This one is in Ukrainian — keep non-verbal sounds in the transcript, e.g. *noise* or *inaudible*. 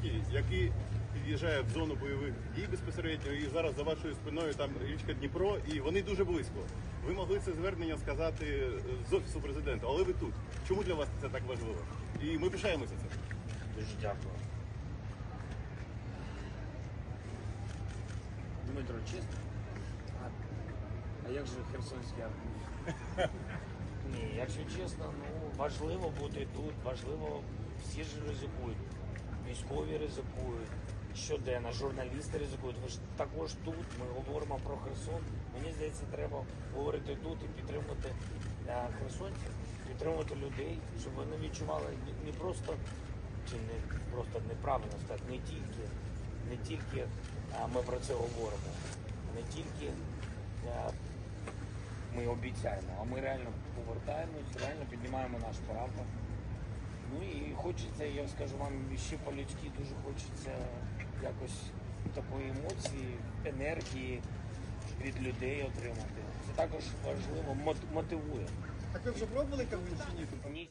квітні, який під'їжджає в зону бойових дій безпосередньо, і зараз за вашою спиною там річка Дніпро, і вони дуже близько. Ви могли це звернення сказати е, з офісу президента, але ви тут. Чому для вас це так важливо? І ми пишаємося цим. Дуже дякую. Дмитро, чесно? А, а як же Херсонський арбуз? *laughs* Ні, якщо чесно, ну важливо бути тут, важливо, всі ж ризикують. Військові ризикують, щоденно, журналісти ризикують. Ви ж також тут, ми говоримо про Херсон. Мені здається, треба говорити тут і підтримувати е, херсонців, підтримувати людей, щоб вони відчували не- просто чи не просто неправильно сказати, не тільки, не тільки е, ми про це говоримо, не тільки е, ми обіцяємо, а ми реально повертаємось, реально піднімаємо наш прапор. Хочеться, я скажу вам, ще по-людськи дуже хочеться якось такої емоції, енергії від людей отримати. Це також важливо, мотивує. Так ви вже пробували кавунчині? Ні.